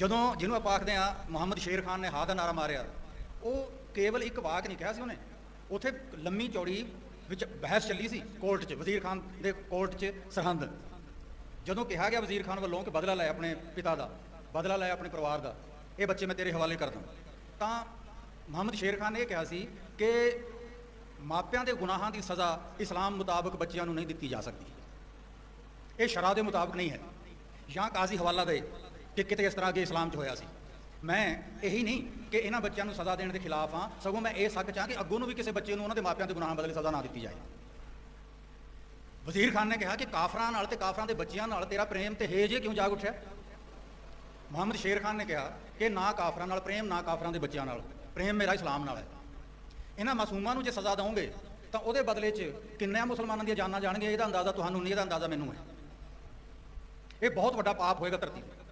ਜਦੋਂ ਜਿਹਨੂੰ ਆਪਾਂ ਆਖਦੇ ਆ ਮੁਹੰਮਦ ਸ਼ੇਰ ਖਾਨ ਨੇ ਹਾਂ ਦਾ ਨਾਰਾ ਮਾਰਿਆ, ਉਹ ਕੇਵਲ ਇੱਕ ਵਾਕ ਨਹੀਂ ਕਿਹਾ ਸੀ ਉਹਨੇ। ਉੱਥੇ ਲੰਮੀ ਚੌੜੀ ਵਿੱਚ ਬਹਿਸ ਚੱਲੀ ਸੀ ਕੋਰਟ 'ਚ, ਵਜ਼ੀਰ ਖਾਨ ਦੇ ਕੋਰਟ 'ਚ ਸਰਹੰਦ। ਜਦੋਂ ਕਿਹਾ ਗਿਆ ਵਜ਼ੀਰ ਖਾਨ ਵੱਲੋਂ ਕਿ ਬਦਲਾ ਲੈ ਆਪਣੇ ਪਿਤਾ ਦਾ, ਬਦਲਾ ਲੈ ਆਪਣੇ ਪਰਿਵਾਰ ਦਾ, ਇਹ ਬੱਚੇ ਮੈਂ ਤੇਰੇ ਹਵਾਲੇ ਕਰਦਾ ਤਾਂ ਮੁਹੰਮਦ ਸ਼ੇਰ ਖਾਨ ਨੇ ਇਹ ਕਿਹਾ ਸੀ ਕਿ ਮਾਪਿਆਂ ਦੇ ਗੁਨਾਹਾਂ ਦੀ ਸਜ਼ਾ ਇਸਲਾਮ ਮੁਤਾਬਕ ਬੱਚਿਆਂ ਨੂੰ ਨਹੀਂ ਦਿੱਤੀ ਜਾ ਸਕਦੀ। ਇਹ ਸ਼ਰਾ ਦੇ ਮੁਤਾਬਕ ਨਹੀਂ ਹੈ। ਜਾਂ ਕਾਜ਼ੀ ਹਵਾਲਾ ਦੇ ਕਿ ਕਿਤੇ ਇਸ ਤਰ੍ਹਾਂ ਅੱਗੇ ਇਸਲਾਮ 'ਚ ਹੋਇਆ ਸੀ। ਮੈਂ ਇਹੀ ਨਹੀਂ ਕਿ ਇਹਨਾਂ ਬੱਚਿਆਂ ਨੂੰ ਸਜ਼ਾ ਦੇਣ ਦੇ ਖਿਲਾਫ ਹਾਂ, ਸਗੋਂ ਮੈਂ ਇਹ ਸੱਕ ਚਾਹਾਂ ਕਿ ਅੱਗੋਂ ਨੂੰ ਵੀ ਕਿਸੇ ਬੱਚੇ ਨੂੰ ਉਹਨਾਂ ਦੇ ਮਾਪਿਆਂ ਦੇ ਗੁਨਾਹਾਂ ਬਦਲੇ ਸਜ਼ਾ ਨਾ ਦਿੱਤੀ ਜਾਏ। ਵਜ਼ੀਰ ਖਾਨ ਨੇ ਕਿਹਾ ਕਿ ਕਾਫਰਾਂ ਨਾਲ ਤੇ ਕਾਫਰਾਂ ਦੇ ਬੱਚਿਆਂ ਨਾਲ ਤੇਰਾ ਪ੍ਰੇਮ ਤੇ ਹੇਜ ਕਿਉਂ ਜਾਗ ਉੱਠਿਆ? ਮੁਹੰਮਦ ਸ਼ੇਰ ਖਾਨ ਨੇ ਕਿਹਾ ਕਿ ਨਾ ਕਾਫਰਾਂ ਨਾਲ ਪ੍ਰੇਮ, ਨਾ ਕਾਫਰਾਂ ਦੇ ਬੱਚਿਆਂ ਨਾਲ। ਪ੍ਰੇਮ ਮੇਰਾ ਇਸਲਾਮ ਨਾਲ ਹੈ। ਇਹਨਾਂ ਮਾਸੂਮਾਂ ਨੂੰ ਜੇ ਸਜ਼ਾ ਦਵੋਗੇ, ਤਾਂ ਉਹਦੇ ਬਦਲੇ 'ਚ ਕਿੰਨਿਆਂ ਮੁਸਲਮਾਨਾਂ ਦੀਆਂ ਜਾਨਾਂ ਜਾਣਗੀਆਂ, ਇਹਦਾ ਅੰਦਾਜ਼ਾ ਤੁਹਾਨੂੰ ਨਹੀਂ, ਇਹਦਾ ਅੰਦਾਜ਼ਾ ਮੈਨੂੰ ਹੈ। ਇਹ ਬਹੁਤ ਵੱਡਾ ਪਾਪ ਹੋਏਗਾ ਧਰਤੀ ਤੇ।